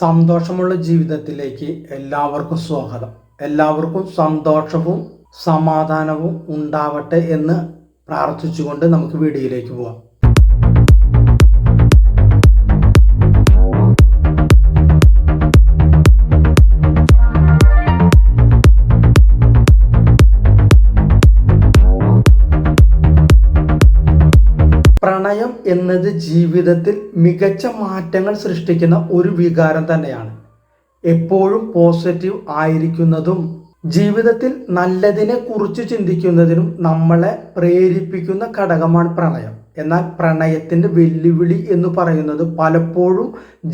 സന്തോഷമുള്ള ജീവിതത്തിലേക്ക് എല്ലാവർക്കും സ്വാഗതം. എല്ലാവർക്കും സന്തോഷവും സമാധാനവും ഉണ്ടാവട്ടെ എന്ന് പ്രാർത്ഥിച്ചുകൊണ്ട് നമുക്ക് വീഡിയോയിലേക്ക് പോവാം. പ്രണയം എന്നത് ജീവിതത്തിൽ മികച്ച മാറ്റങ്ങൾ സൃഷ്ടിക്കുന്ന ഒരു വികാരം തന്നെയാണ്. എപ്പോഴും പോസിറ്റീവ് ആയിരിക്കുന്നതും ജീവിതത്തിൽ നല്ലതിനെ കുറിച്ച് ചിന്തിക്കുന്നതിനും നമ്മളെ പ്രേരിപ്പിക്കുന്ന ഘടകമാണ് പ്രണയം. എന്നാൽ പ്രണയത്തിന്റെ വെല്ലുവിളി എന്ന് പറയുന്നത് പലപ്പോഴും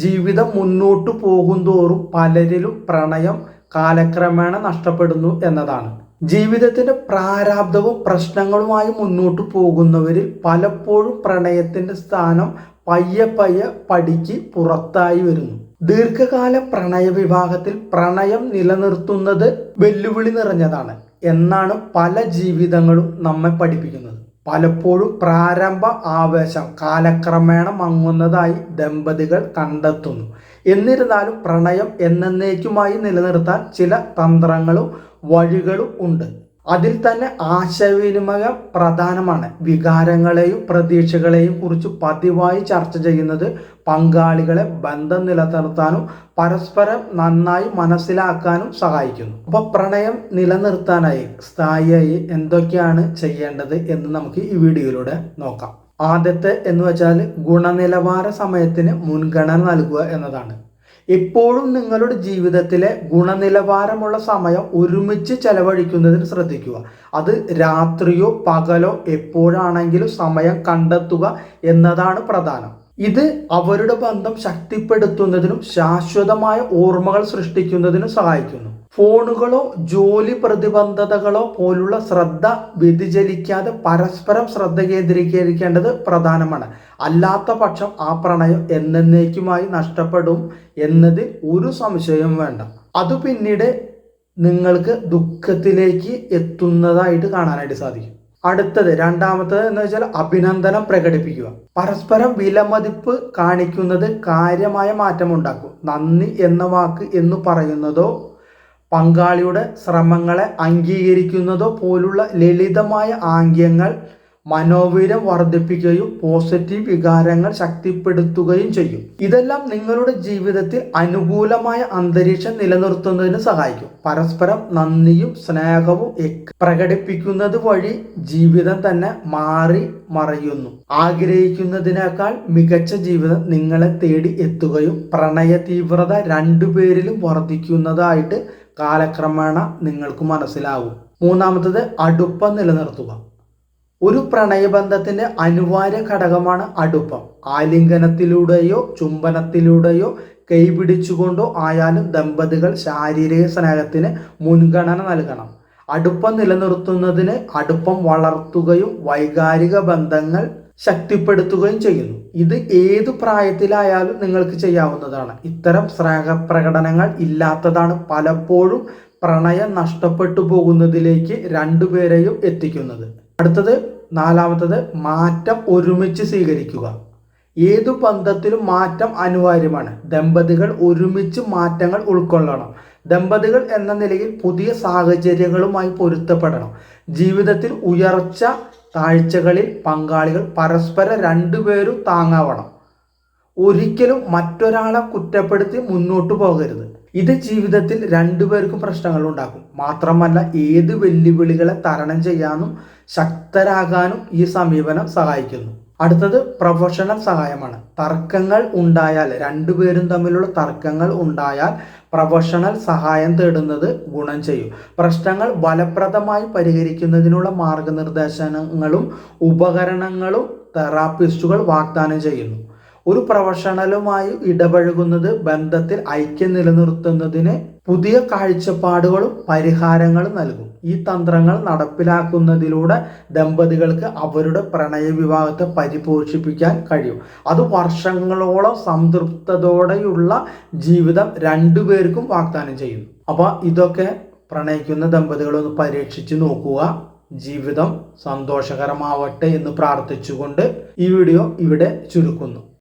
ജീവിതം മുന്നോട്ട് പോകുന്തോറും പലരിലും പ്രണയം കാലക്രമേണ നഷ്ടപ്പെടുന്നു എന്നതാണ്. ജീവിതത്തിന്റെ പ്രാരാബ്ദവും പ്രശ്നങ്ങളുമായി മുന്നോട്ട് പോകുന്നവരിൽ പലപ്പോഴും പ്രണയത്തിന്റെ സ്ഥാനം പയ്യെ പയ്യെ പടിക്ക് പുറത്തായി വരുന്നു. ദീർഘകാല പ്രണയ വിവാഹത്തിൽ പ്രണയം നിലനിർത്തുന്നത് വെല്ലുവിളി നിറഞ്ഞതാണ്. എന്നാണ് പല ജീവിതങ്ങളും നമ്മെ പഠിപ്പിക്കുന്നത്. പലപ്പോഴും പ്രാരംഭ ആവേശം കാലക്രമേണ മങ്ങുന്നതായി ദമ്പതികൾ കണ്ടെത്തുന്നു. എന്നിരുന്നാലും പ്രണയം എന്നേക്കുമായി നിലനിർത്താൻ ചില തന്ത്രങ്ങളും വഴികളും ഉണ്ട്. അതിൽ തന്നെ ആശയവിനിമയം പ്രധാനമാണ്. വികാരങ്ങളെയും പ്രതീക്ഷകളെയും കുറിച്ച് പതിവായി ചർച്ച ചെയ്യുന്നത് പങ്കാളികളെ ബന്ധം നിലനിർത്താനും പരസ്പരം നന്നായി മനസ്സിലാക്കാനും സഹായിക്കുന്നു. അപ്പൊ പ്രണയം നിലനിർത്താനായി സ്ഥായിയായി എന്തൊക്കെയാണ് ചെയ്യേണ്ടത് എന്ന് നമുക്ക് ഈ വീഡിയോയിലൂടെ നോക്കാം. ആദ്യത്തെ എന്ന് വെച്ചാൽ ഗുണനിലവാര സമയത്തിന് മുൻഗണന നൽകുക എന്നതാണ്. എപ്പോഴും നിങ്ങളുടെ ജീവിതത്തിലെ ഗുണനിലവാരമുള്ള സമയം ഒരുമിച്ച് ചെലവഴിക്കുന്നതിന് ശ്രദ്ധിക്കുക. അത് രാത്രിയോ പകലോ എപ്പോഴാണെങ്കിലും സമയം കണ്ടെത്തുക എന്നതാണ് പ്രധാനം. ഇത് അവരുടെ ബന്ധം ശക്തിപ്പെടുത്തുന്നതിനും ശാശ്വതമായ ഓർമ്മകൾ സൃഷ്ടിക്കുന്നതിനും സഹായിക്കുന്നു. ഫോണുകളോ ജോലി പ്രതിബന്ധതകളോ പോലുള്ള ശ്രദ്ധ വ്യതിചലിക്കാതെ പരസ്പരം ശ്രദ്ധ കേന്ദ്രീകരിക്കേണ്ടത് പ്രധാനമാണ്. അല്ലാത്ത പക്ഷം ആ പ്രണയം എന്നേക്കുമായി നഷ്ടപ്പെടും എന്നതിൽ ഒരു സംശയവും വേണ്ട. അത് പിന്നീട് നിങ്ങൾക്ക് ദുഃഖത്തിലേക്ക് എത്തുന്നതായിട്ട് കാണാനായിട്ട് സാധിക്കും. അടുത്തത് രണ്ടാമത്തത് എന്ന് വെച്ചാൽ അഭിനന്ദനം പ്രകടിപ്പിക്കുക. പരസ്പരം വിലമതിപ്പ് കാണിക്കുന്നത് കാര്യമായ മാറ്റം ഉണ്ടാക്കും നന്ദി എന്ന വാക്ക് എന്ന് പറയുന്നതോ പങ്കാളിയുടെ ശ്രമങ്ങളെ അംഗീകരിക്കുന്നതോ പോലുള്ള ലളിതമായ ആംഗ്യങ്ങൾ മനോവീര്യം വർദ്ധിപ്പിക്കുകയും പോസിറ്റീവ് വികാരങ്ങൾ ശക്തിപ്പെടുത്തുകയും ചെയ്യും. ഇതെല്ലാം നിങ്ങളുടെ ജീവിതത്തിൽ അനുകൂലമായ അന്തരീക്ഷം നിലനിർത്തുന്നതിന് സഹായിക്കും. പരസ്പരം നന്ദിയും സ്നേഹവും പ്രകടിപ്പിക്കുന്നത് വഴി ജീവിതം തന്നെ മാറി മറയുന്നു. ആഗ്രഹിക്കുന്നതിനേക്കാൾ മികച്ച ജീവിതം നിങ്ങളെ തേടി എത്തുകയും പ്രണയ തീവ്രത രണ്ടുപേരിലും വർദ്ധിക്കുന്നതായിട്ട് കാലക്രമേണ നിങ്ങൾക്ക് മനസ്സിലാവും മൂന്നാമത്തത് അടുപ്പം നിലനിർത്തുക. ഒരു പ്രണയബന്ധത്തിന്റെ അനിവാര്യ ഘടകമാണ് അടുപ്പം. ആലിംഗനത്തിലൂടെയോ ചുംബനത്തിലൂടെയോ കൈപിടിച്ചുകൊണ്ടോ ആയാലും ദമ്പതികൾ ശാരീരിക സ്നേഹത്തിന് മുൻഗണന നൽകണം. അടുപ്പം നിലനിർത്തുന്നതിന് അടുപ്പം വളർത്തുകയും വൈകാരിക ബന്ധങ്ങൾ ശക്തിപ്പെടുത്തുകയും ചെയ്യുന്നു. ഇത് ഏത് പ്രായത്തിലായാലും നിങ്ങൾക്ക് ചെയ്യാവുന്നതാണ്. ഇത്തരം സ്നേഹപ്രകടനങ്ങൾ ഇല്ലാത്തതാണ് പലപ്പോഴും പ്രണയം നഷ്ടപ്പെട്ടു പോകുന്നതിലേക്ക് രണ്ടുപേരെയും എത്തിക്കുന്നത്. അടുത്തത് നാലാമത്തത് മാറ്റം ഒരുമിച്ച് സ്വീകരിക്കുക. ഏതു ബന്ധത്തിലും മാറ്റം അനിവാര്യമാണ്. ദമ്പതികൾ ഒരുമിച്ച് മാറ്റങ്ങൾ ഉൾക്കൊള്ളണം. ദമ്പതികൾ എന്ന നിലയിൽ പുതിയ സാഹചര്യങ്ങളുമായി പൊരുത്തപ്പെടണം. ജീവിതത്തിൽ ഉയർച്ച താഴ്ചകളിൽ പങ്കാളികൾ പരസ്പരം രണ്ടുപേരും താങ്ങാവണം. ഒരിക്കലും മറ്റൊരാളെ കുറ്റപ്പെടുത്തി മുന്നോട്ട് പോകരുത്. ഇത് ജീവിതത്തിൽ രണ്ടുപേർക്കും പ്രശ്നങ്ങൾ ഉണ്ടാക്കും മാത്രമല്ല ഏത് വെല്ലുവിളികളെ തരണം ചെയ്യാനും ശക്തരാകാനും ഈ സമീപനം സഹായിക്കുന്നു. അടുത്തത് പ്രൊഫഷണൽ സഹായമാണ്. തർക്കങ്ങൾ ഉണ്ടായാൽ രണ്ടുപേരും തമ്മിലുള്ള തർക്കങ്ങൾ ഉണ്ടായാൽ പ്രൊഫഷണൽ സഹായം തേടുന്നത് ഗുണം ചെയ്യും. പ്രശ്നങ്ങൾ ഫലപ്രദമായി പരിഹരിക്കുന്നതിനുള്ള മാർഗനിർദ്ദേശങ്ങളും ഉപകരണങ്ങളും തെറാപ്പിസ്റ്റുകൾ വാഗ്ദാനം ചെയ്യുന്നു. ഒരു പ്രൊഫഷണലുമായി ഇടപഴകുന്നത് ബന്ധത്തിൽ ഐക്യം നിലനിർത്തുന്നതിന് പുതിയ കാഴ്ചപ്പാടുകളും പരിഹാരങ്ങളും നൽകും. ഈ തന്ത്രങ്ങൾ നടപ്പിലാക്കുന്നതിലൂടെ ദമ്പതികൾക്ക് അവരുടെ പ്രണയ വിവാഹത്തെ പരിപോഷിപ്പിക്കാൻ കഴിയും. അത് വർഷങ്ങളോളം സംതൃപ്തതോടെയുള്ള ജീവിതം രണ്ടുപേർക്കും വാഗ്ദാനം ചെയ്യുന്നു. അപ്പോൾ ഇതൊക്കെ പ്രണയിക്കുന്ന ദമ്പതികളൊന്ന് പരീക്ഷിച്ച് നോക്കുക. ജീവിതം സന്തോഷകരമാവട്ടെ എന്ന് പ്രാർത്ഥിച്ചുകൊണ്ട് ഈ വീഡിയോ ഇവിടെ ചുരുക്കുന്നു.